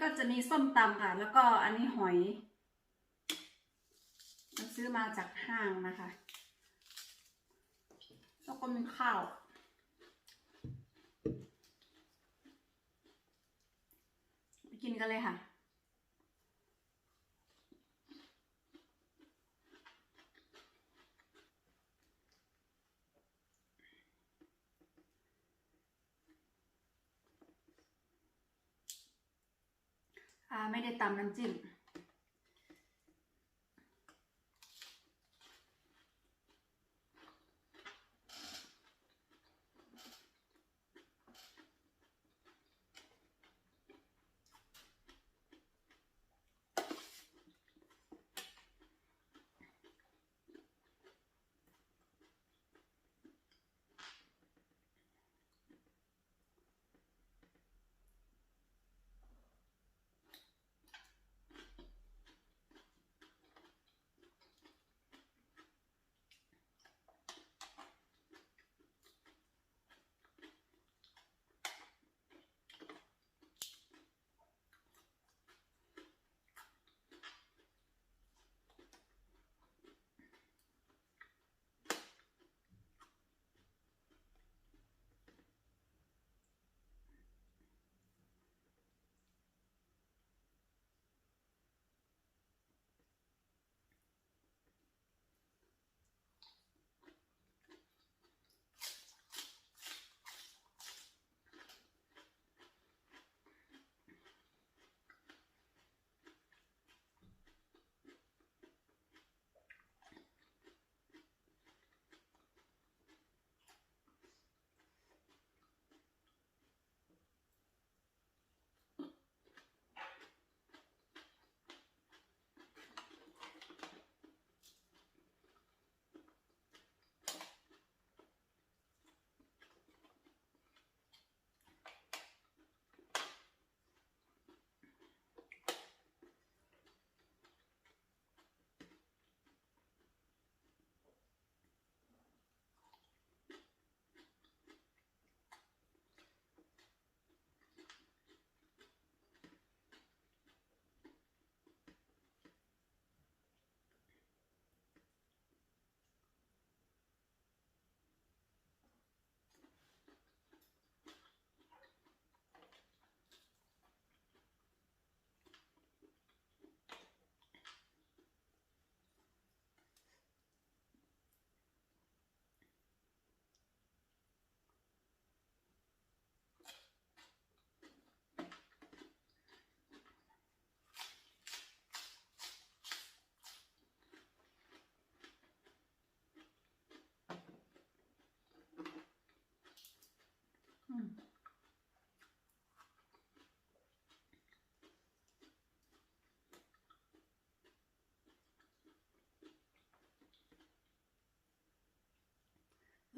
ก็จะมีส้มตำค่ะ แล้วก็อันนี้หอยเราซื้อมาจากห้างนะคะ แล้วก็มีข้าวไปกินกันเลยค่ะ อ่าไม่ได้ตำน้ำจิ้ม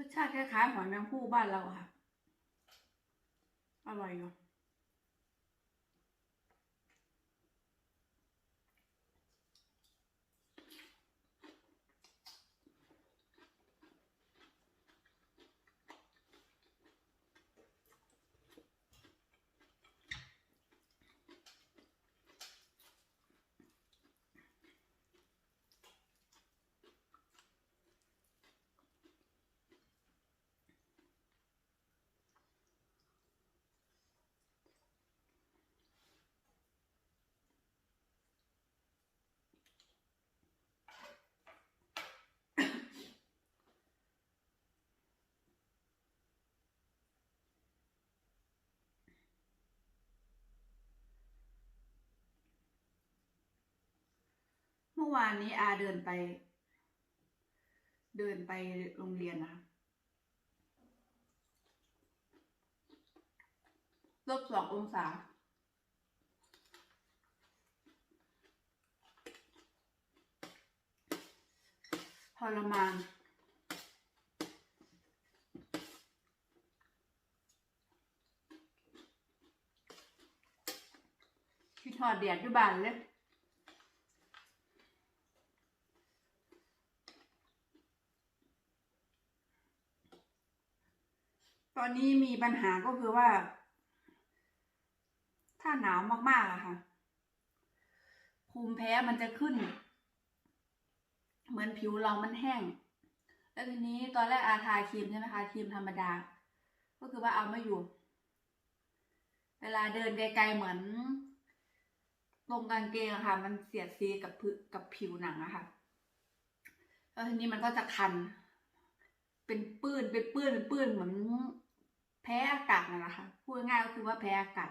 รสชาติคล้ายๆหอยแมงภู่บ้านเราค่ะ อร่อยอยู่ เมื่ อวานนี้อาเดินไป เดินไปโรงเรียนนะลบสององศา ทรมานที่ทอดเดียดด้วยบานเลย อนนี้มีปัญหาก็คือว่า ถ้าหนาวมากๆอะค่ะ ภูมิแพ้มันจะขึ้น เหมือนผิวเรามันแห้ง แล้วทีนี้ตอนแรกอาทาครีมใช่ไหมคะครีมธรรมดา ก็คือว่าเอาไม่อยู่ เวลาเดินไกลๆเหมือนตรงกางเกงอะค่ะ มันเสียดสีกับผกับผิวหนังอะค่ะแล้วทีนี้มันก็จะคัน เป็นปื้นเป็นปื้นเป็นปื้นเหมือน แพ้อากาศนั่นแหละค่ะพูดง่ายก็คือว่าแพ้อากาศ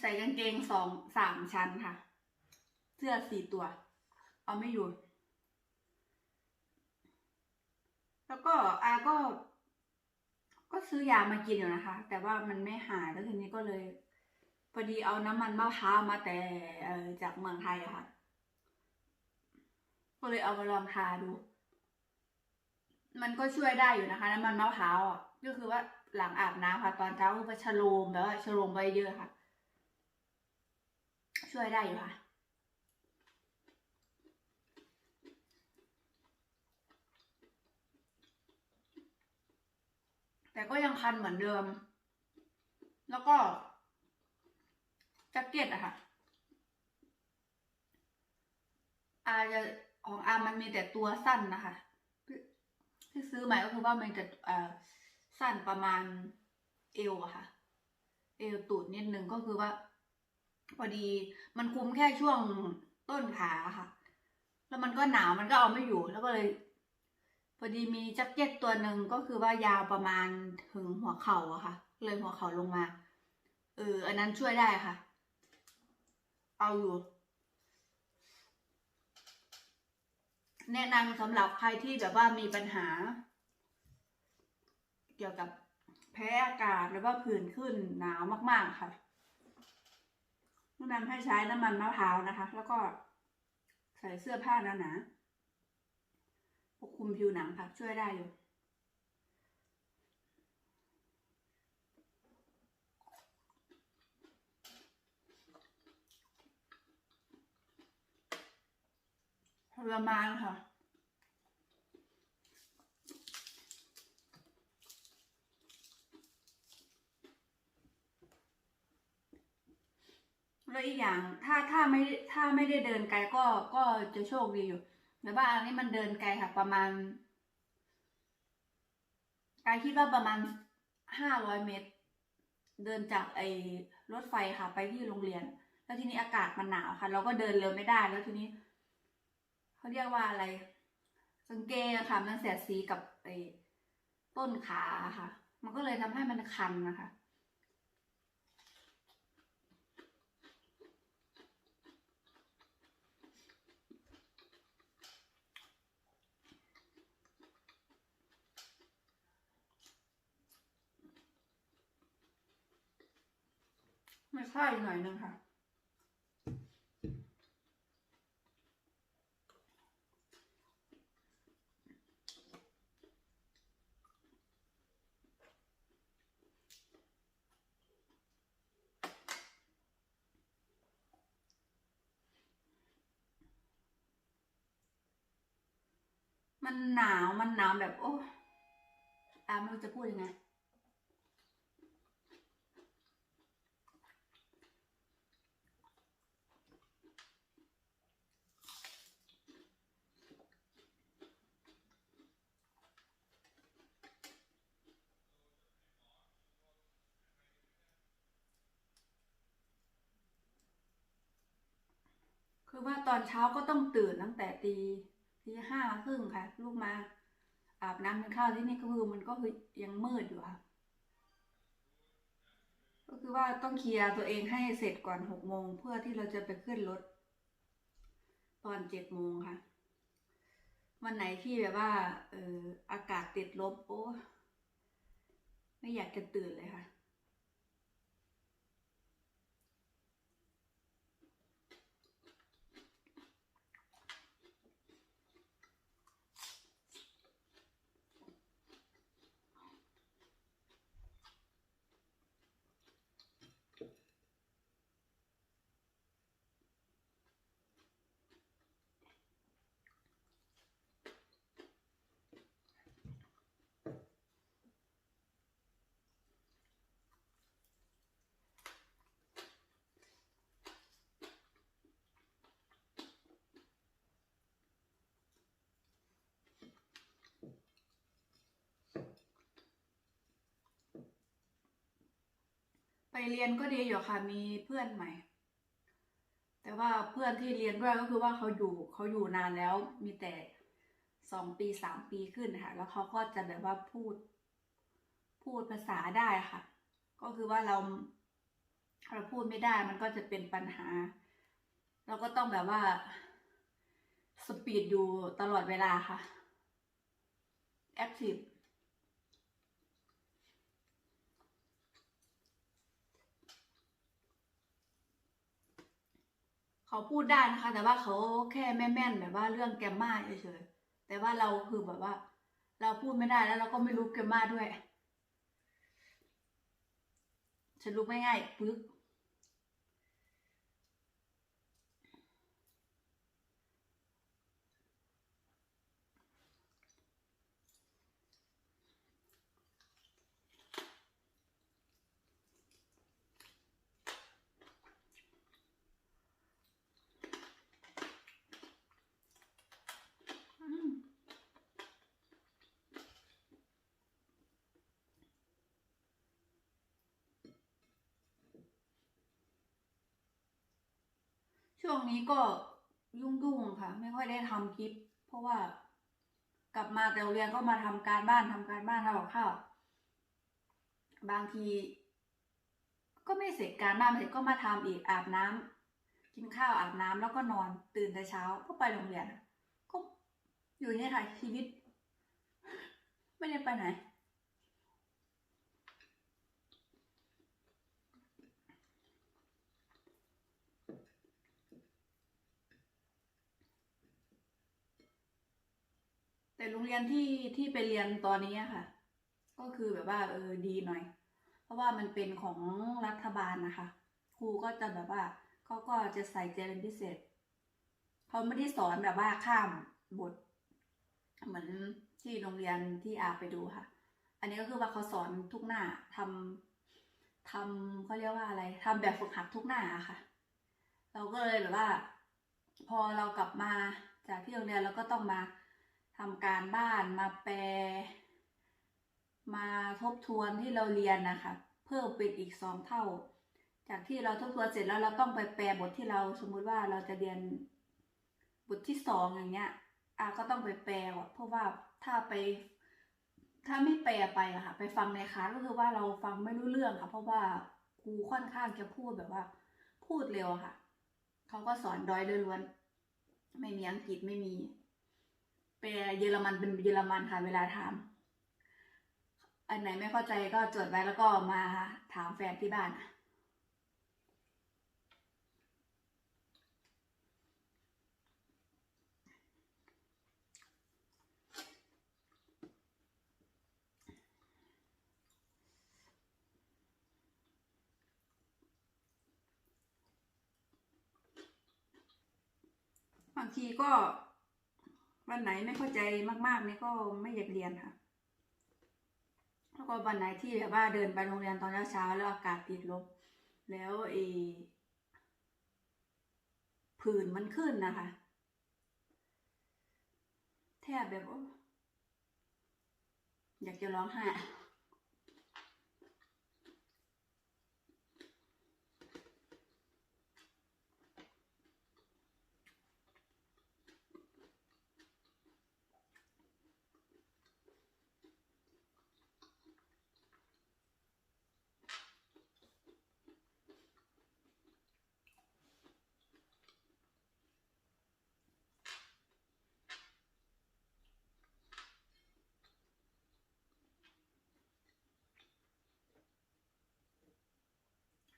ใส่กางเกงสองสามชั้นค่ะ เสื้อสี่ตัว เอาไม่อยู่ แล้วก็อาก็ ก็ซื้อยามากินอยู่นะคะ แต่ว่ามันไม่หายแล้วทีนี้ก็เลยพอดีเอาน้ำมันมะพร้าวมาแต่จากเมืองไทยค่ะ ก็เลยเอามาลองทาดู มันก็ช่วยได้อยู่นะคะ น้ำมันมะพร้าวอะก็คือว่าหลังอาบน้ำค่ะตอนเช้าก็ไปชโลมแบบว่าชโลมไปเยอะค่ะ ช่วยได้อยู่ค่ะแต่ก็ยังคันเหมือนเดิม แล้วก็แจ็คเก็ตอะค่ะ อาจะของอามันมีแต่ตัวสั้นนะคะ ที่ซื้อใหม่ก็คือว่ามันจะอ่อสั้นประมาณเอวอะค่ะ เอวตูดนิดนึงก็คือว่า พอดีมันคุมแค่ช่วงต้นขาค่ะ แล้วมันก็หนาวมันก็เอาไม่อยู่แล้วก็เลย พอดีมีแจ็คเก็ตตัวหนึ่งก็คือว่ายาวประมาณถึงหัวเข่าอะค่ะ เลยหัวเข่าลงมา เออ อันนั้นช่วยได้ค่ะ เอาอยู่ แนะนำสำหรับใครที่แบบว่ามีปัญหา เกี่ยวกับแพ้อากาศหรือว่าผื่นขึ้นหนาวมาก ๆ ค่ะแนะนำให้ใช้น้ำมันมะพร้าวนะคะ แล้วก็ใส่เสื้อผ้าหนาๆปกคลุมผิวหนังค่ะช่วยได้อยู่ ทรมานค่ะ แล้วอีกอย่างถ้าถ้าไม่ถ้าไม่ได้เดินไกลก็ก็จะโชคดีอยู่แต่ว่าอันนี้มันเดินไกลค่ะ ประมาณกายคิดว่าประมาณห้าร้อยเมตร เดินจากไอ้รถไฟค่ะ ไปที่โรงเรียน แล้วทีนี้อากาศมันหนาวค่ะ เราก็เดินเร็วไม่ได้แล้วทีนี้ เขาเรียกว่าอะไรกางเกงอะค่ะ มันเสียดสีกับไอ้ต้นขาค่ะ มันก็เลยทำให้มันคันนะคะไม่ใช่หน่อยนึงค่ะ มันหนาวมันหนาวแบบโอ้อาไม่รู้จะพูดยังไงคือว่าตอนเช้าก็ต้องตื่นตั้งแต่ตี ตีห้าครึ่งค่ะ ลูกมา อาบน้ำกินข้าวที่นี่ก็คือมันก็คือยังมืดอยู่ค่ะ ก็คือว่าต้องเคลียร์ตัวเองให้เสร็จก่อนหกโมงเพื่อที่เราจะไปขึ้นรถ ตอนเจ็ดโมงค่ะ วันไหนที่แบบว่า เอออากาศติดลบโอ้ไม่อยากจะตื่นเลยค่ะ ไปเรียนก็ดีอยู่ค่ะมีเพื่อนใหม่ แต่ว่าเพื่อนที่เรียนด้วยก็คือว่าเขาอยู่เขาอยู่นานแล้วมีแต่สองปีสามปีขึ้นค่ะแล้วเขาก็จะแบบว่าพูด พูดภาษาได้ค่ะ ก็คือว่าเราเราพูดไม่ได้มันก็จะเป็นปัญหา เราก็ต้องแบบว่าสปีดอยู่ตลอดเวลาค่ะแอคทีฟ เขาพูดได้นะคะ แต่ว่าเขาแค่แม่นๆแบบว่าเรื่องแกมมาเฉยๆแต่ว่าเราคือแบบว่า เราพูดไม่ได้แล้วเราก็ไม่รู้แกมมาด้วยฉันรู้ไม่ง่ายปึ๊ก อืม ช่วงนี้ก็ยุ่งๆค่ะ ไม่ค่อยได้ทำคลิป เพราะว่า กลับมาแต่โรงเรียนก็มาทำการบ้านทำการบ้านทำกับข้าวบางที ก็ไม่เสร็จการบ้านเสร็จก็มาทำอีกอาบน้ำกินข้าวอาบน้ำแล้วก็นอนตื่นแต่เช้าก็ไปโรงเรียนก็อยู่อย่างนี่ค่ะชีวิต ไม่ได้ไปไหน แต่โรงเรียนที่ที่ไปเรียนตอนนี้ค่ะ ก็คือแบบว่าเออดีหน่อย เพราะว่ามันเป็นของรัฐบาลนะคะ ครูก็จะแบบว่าเขาก็จะใส่ใจเป็นพิเศษเขาไม่ได้สอนแบบว่าข้ามบท เหมือนที่โรงเรียนที่อาไปดูค่ะ อันนี้ก็คือว่าเขาสอนทุกหน้าทำทำเขาเรียกว่าอะไรทำแบบฝึกหัดทุกหน้าค่ะ เราก็เลยแบบว่า พอเรากลับมาจากที่โรงเรียนเราก็ต้องมา ทำการบ้านมาแปล มาทบทวนที่เราเรียนนะคะ เพิ่มเป็นอีกสองเท่า จากที่เราทบทวนเสร็จแล้วเราต้องไปแปลบทที่เราสมมุติว่าเราจะเรียนบทที่สองอย่างเงี้ยอาก็ต้องไปแปลก่อนเพราะว่าถ้าไป ถ้าไม่แปลไปอะค่ะ ไปฟังในคลาสก็คือว่าเราฟังไม่รู้เรื่องค่ะ เพราะว่าครูค่อนข้างจะพูดแบบว่า พูดเร็วค่ะเขาก็สอนดอยล้วนๆไม่มีอังกฤษไม่มี แปลเยอรมันเป็นเยอรมันค่ะเวลาถาม อันไหนไม่เข้าใจก็จดไว้แล้วก็มาถามแฟนที่บ้านบางทีก็ วันไหนไม่เข้าใจมากๆนี่ก็ไม่อยากเรียนค่ะ แล้วก็วันไหนที่แบบว่าเดินไปโรงเรียนตอนเช้าๆแล้วอากาศติดลบ แล้วเอผื่นมันขึ้นนะคะ แทบแบบอยอยากจะร้องไห้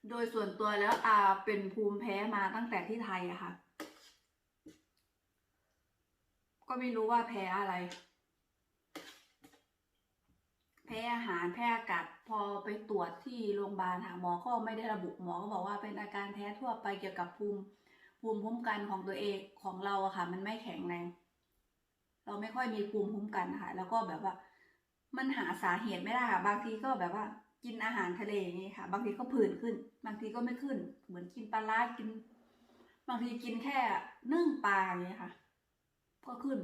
โดยส่วนตัวแล้วอาเป็นภูมิแพ้มาตั้งแต่ที่ไทยอะค่ะ ก็ไม่รู้ว่าแพ้อะไร แพ้อาหารแพ้อากาศพอไปตรวจที่โรงพยาบาลหาหมอก็ไม่ได้ระบุหมอก็บอกว่าเป็นอาการแพ้ทั่วไปเกี่ยวกับภูมิภูมิคุ้มกันของตัวเองของเราอะค่ะ มันไม่แข็งแรงเราไม่ค่อยมีภูมิคุ้มกันค่ะ แล้วก็แบบว่า มันหาสาเหตุไม่ได้ค่ะ บางทีก็แบบว่า กินอาหารทะเลอย่างนี้ค่ะ บางทีก็ผื่นขึ้น บางทีก็ไม่ขึ้น เหมือนกินปลาล่ากิน บางทีกินแค่นึ่งปลาอย่างนี้ค่ะ ก็ขึ้น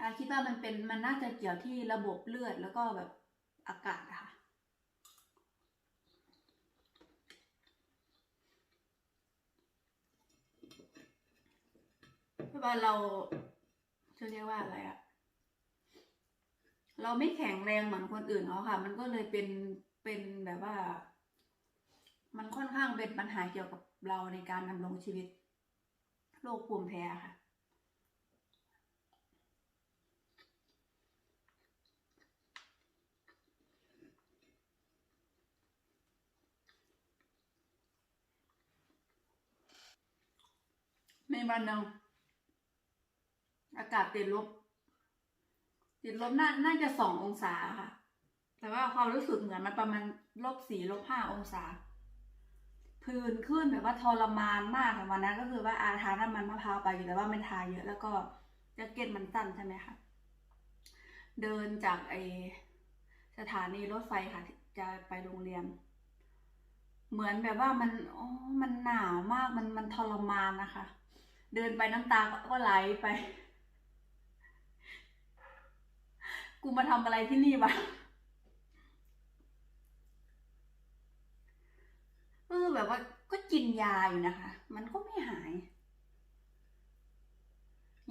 อาคิดว่ามันเป็นมันน่าจะเกี่ยวที่ระบบเลือดแล้วก็แบบอากาศค่ะ เพราะว่าเราจะเรียกว่าอะไรอะ เราไม่แข็งแรงเหมือนคนอื่นเขาค่ะ มันก็เลยเป็นเป็นแบบว่า มันค่อนข้างเป็นปัญหาเกี่ยวกับเราในการดำรงชีวิตโรคภูมิแพ้ค่ะในวันหนึ่งอากาศติดลบ ติดลบน่าน่าจะสององศาค่ะ แต่ว่าความรู้สึกเหมือนมันประมาณลบสี่ลบห้าองศา พื้นขึ้นแบบว่าทรมานมากค่ะวันนั้นก็คือว่าอาทาน้ำมันมะพร้าวไปอยู่แต่ว่ามันทาเยอะแล้วก็แจ็คเก็ตมันสั้นใช่ไหมคะเดินจากไอสถานีรถไฟค่ะ จะไปโรงเรียน เหมือนแบบว่ามันโอ้มันหนาวมากมันมันทรมานนะคะ เดินไปน้ำตาก็ไหลไป กูมาทำอะไรที่นี่วะเออแบบว่าก็กินยาอยู่นะคะ มันก็ไม่หาย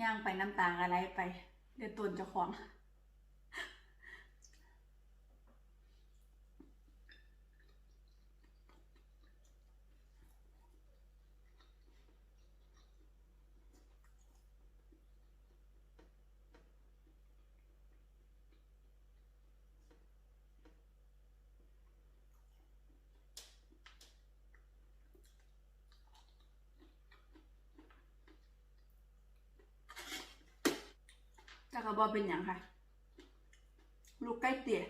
ย่างไปน้ำตาอะไรไป เดือดตนจะของ จา กกระบอเป็นอย่างค่ะ ลูกใกล้เตี่ย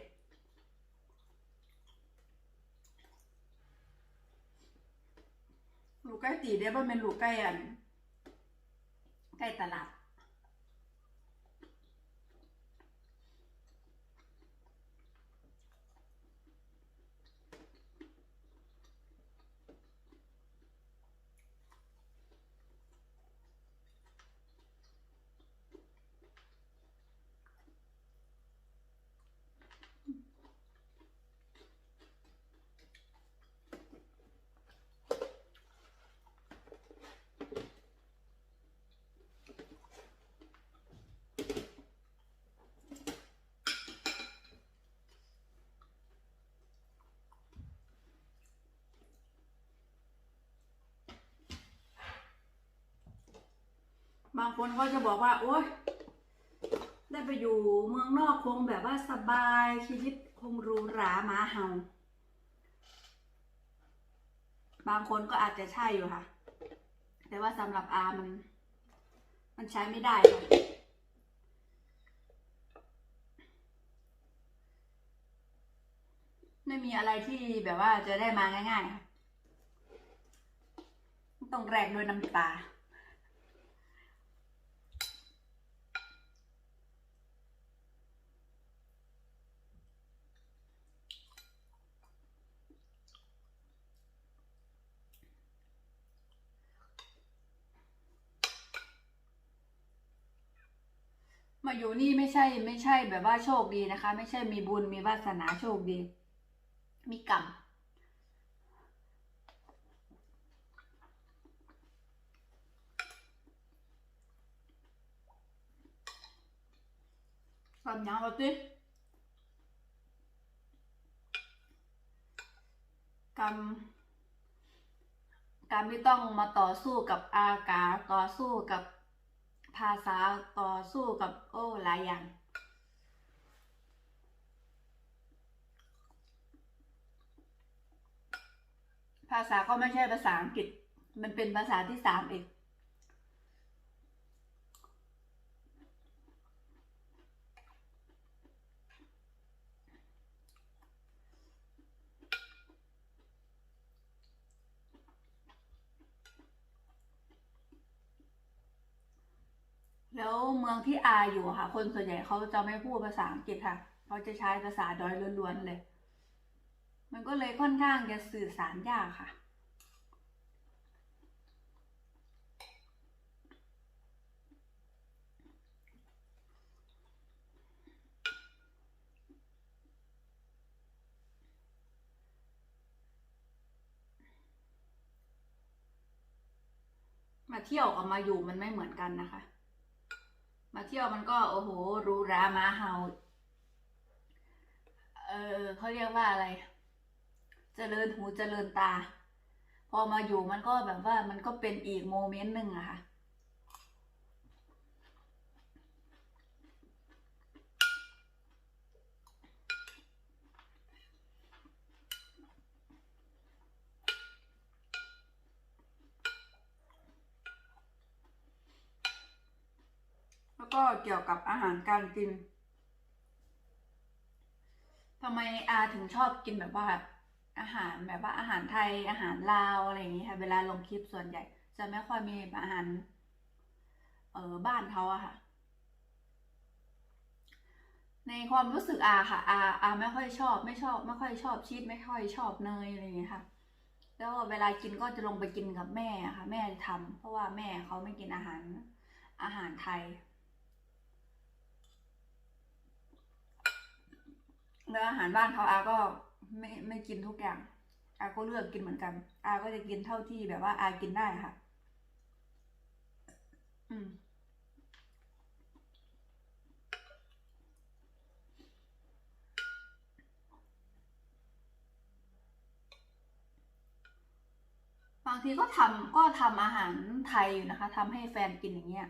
ลูกใกล้ตีได้บ่เป็นลูกใกล้อัน ใกล้ตลาด บางคนก็จะบอกว่า โอ๊ยได้ไปอยู่เมืองนอกคงแบบว่าสบายชีวิตคงหรูหราหมาเห่า บางคนก็อาจจะใช่อยู่ค่ะ แต่ว่าสำหรับอามัน มันใช้ไม่ได้ค่ะไม่มีอะไรที่แบบว่าจะได้มาง่ายๆค่ะต้องแรกด้วยน้ำตา มาอยู่นี่ไม่ใช่ไม่ใช่แบบว่าโชคดีนะคะ ไม่ใช่มีบุญมีวาสนาโชคดี มีกรรมกรรมยังเอาสิกรรมกรรมที่ต้องมาต่อสู้กับอากาศต่อสู้กับ ภาษาต่อสู้กับโอ้หลายอย่าง ภาษาก็ไม่ใช่ภาษาอังกฤษ มันเป็นภาษาที่สามเอง แล้วเมืองที่อาอยู่ค่ะ คนส่วนใหญ่เขาจะไม่พูดภาษาอังกฤษค่ะเขาจะใช้ภาษาดอยล้วนๆเลย มันก็เลยค่อนข้างจะสื่อสารยากค่ะ มาเที่ยวกับมาอยู่มันไม่เหมือนกันนะคะ มาเที่ยวมันก็โอ้โหรูรามาเฮาเออเขาเรียกว่าอะไร เจริญหูเจริญตา พอมาอยู่มันก็แบบว่ามันก็เป็นอีกโมเมนต์หนึ่งอะค่ะ ก็เกี่ยวกับอาหารการกินทำไมอาถึงชอบกินแบบว่าอาหารแบบว่าอาหารไทยอาหารลาวอะไรอย่างนี้ค่ะ เวลาลงคลิปส่วนใหญ่ จะไม่ค่อยมีอาหาร เออบ้านเขาอะค่ะ ในความรู้สึกอาค่ะ อาอาไม่ค่อยชอบ ไม่ชอบ ไม่ค่อยชอบชีสไม่ค่อยชอบเนยอะไรอย่างเงี้ค่ะ แล้วเวลากินก็จะลงไปกินกับแม่ค่ะ แม่ทำเพราะว่าแม่เขาไม่กินอาหารอาหารไทย แล้วอาหารบ้านเขาอาก็ไม่ไม่กินทุกอย่าง อาก็เลือกกินเหมือนกัน อาก็จะกินเท่าที่แบบว่าอากินได้ค่ะ อืมบางทีก็ทำก็ทำอาหารไทยอยู่นะคะทำให้แฟนกินอย่างเงี้ย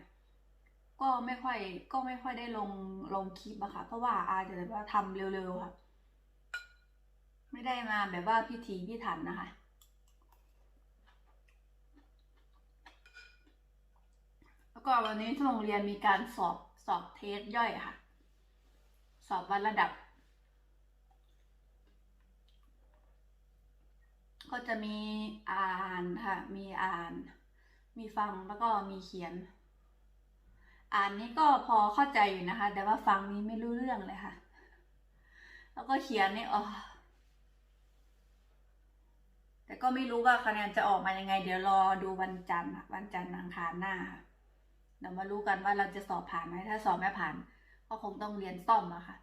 ก็ไม่ค่อยก็ไม่ค่อยได้ลงลงคลิปอะค่ะ เพราะว่าอาจะแบบว่าทำเร็วๆค่ะ ไม่ได้มาแบบว่าพิถีพิถันนะคะ แล้วก็วันนี้ที่โรงเรียนมีการสอบสอบเทสย่อยค่ะ สอบวัดระดับ ก็จะมีอ่านค่ะ มีอ่าน มีฟังแล้วก็มีเขียน อ่านนี้ก็พอเข้าใจอยู่นะคะ แต่ว่าฟังนี้ไม่รู้เรื่องเลยค่ะ แล้วก็เขียนนี่อ๋อแต่ก็ไม่รู้ว่าคะแนนจะออกมายังไง เดี๋ยวรอดูวันจันทร์วันจันทร์อังคารหน้าเดี๋ยวมารู้กันว่าเราจะสอบผ่านไหมถ้าสอบไม่ผ่าน ก็คงต้องเรียนซ่อมอะค่ะ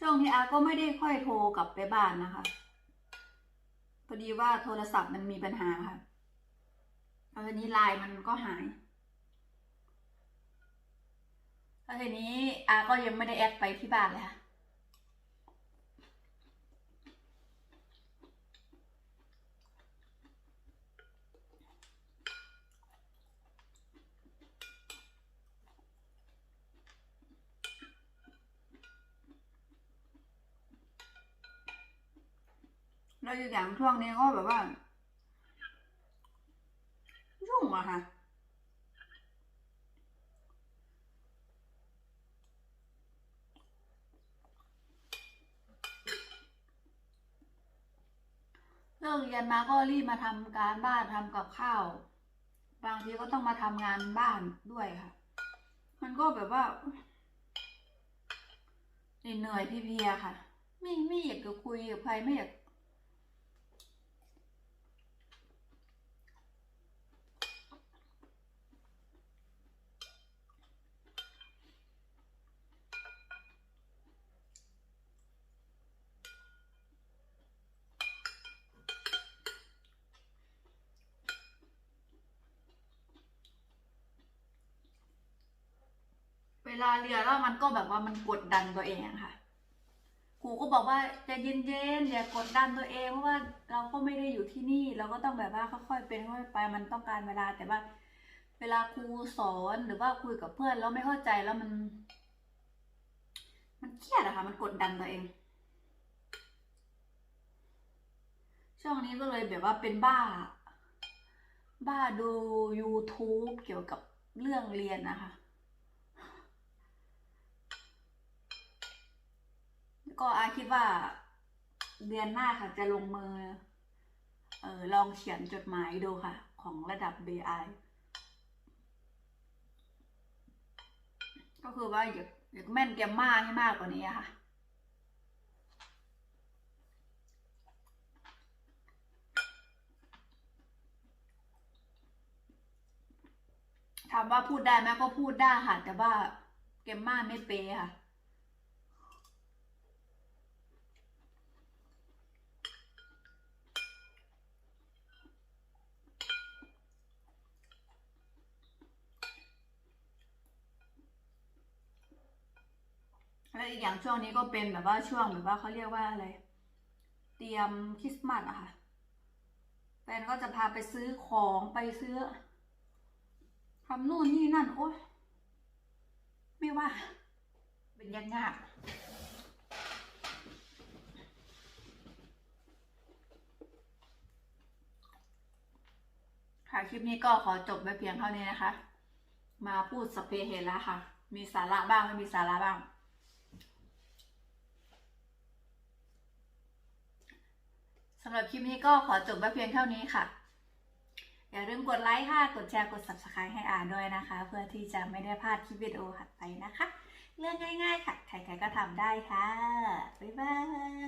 ช่วงนี้อาก็ไม่ได้ค่อยโทรกลับไปบ้านนะคะ พอดีว่าโทรศัพท์มันมีปัญหาค่ะแล้วทีนี้ไลน์มันก็หายแล้วทีนี้อาก็ยังไม่ได้แอดไปที่บ้านเลยค่ะ แล้วอีกอย่างช่วงนี้ก็แบบว่ายุ่งอะค่ะเลิกเรียนมาก็รีบมาทำการบ้านทำกับข้าว บางทีก็ต้องมาทำงานบ้านด้วยค่ะ มันก็แบบว่าเหนื่อยๆเพียค่ะ ไม่ไม่อยากจะคุยกับใครไม่อยาก เรียแล้วมันก็แบบว่ามันกดดันตัวเองค่ะครูก็บอกว่าจะเย็นๆอย่ากดดันตัวเองเพราะว่าเราก็ไม่ได้อยู่ที่นี่ เราก็ต้องแบบว่าค่อยๆเป็นค่อยๆไปมันต้องการเวลาแต่ว่า เวลาครูสอนหรือว่าคุยกับเพื่อนแล้วไม่เข้าใจแล้วมัน มันเครียดอะค่ะ มันกดดันตัวเอง ช่วงนี้ก็เลยแบบว่าเป็นบ้า บ้าดู YouTube เกี่ยวกับเรื่องเรียนนะคะ ก็อาคิดว่าเดือนหน้าค่ะจะลงมือเออลองเขียนจดหมายดูค่ะ ของระดับ BI ก็ก็คือว่าอยากอยากแม่นแกมมาให้มากกว่านี้ค่ะถามว่าพูดได้ไหมก็พูดได้ค่ะ แต่ว่าเกมมาไม่เป๊ะค่ะ อีกอย่างช่วงนี้ก็เป็นแบบว่าช่วงแบบว่าเขาเรียกว่าอะไร เตรียมคริสต์มาสอะค่ะแฟนก็จะพาไปซื้อของไปซื้อทำนู่นนี่นั่น โอ๊ยไม่ว่า เป็นยากยากค่ะคลิปนี้ก็ขอจบไปเพียงเท่านี้นะคะ มาพูดสพเพเหระค่ะ มีสาระบ้าง ไม่มีสาระบ้างำหรับคลิปนี้ก็ขอจบไว้เพียงเท่านี้ค่ะ อย่าลืมกดไลค์ค่ะ กดแชร์ กด subscribe ให้อ่านด้วยนะคะ เพื่อที่จะไม่ได้พลาดคลิปวิดีโอถัดไปนะคะ เรื่องง่ายๆค่ะ ใครๆก็ทำได้ค่ะ บ๊ายบาย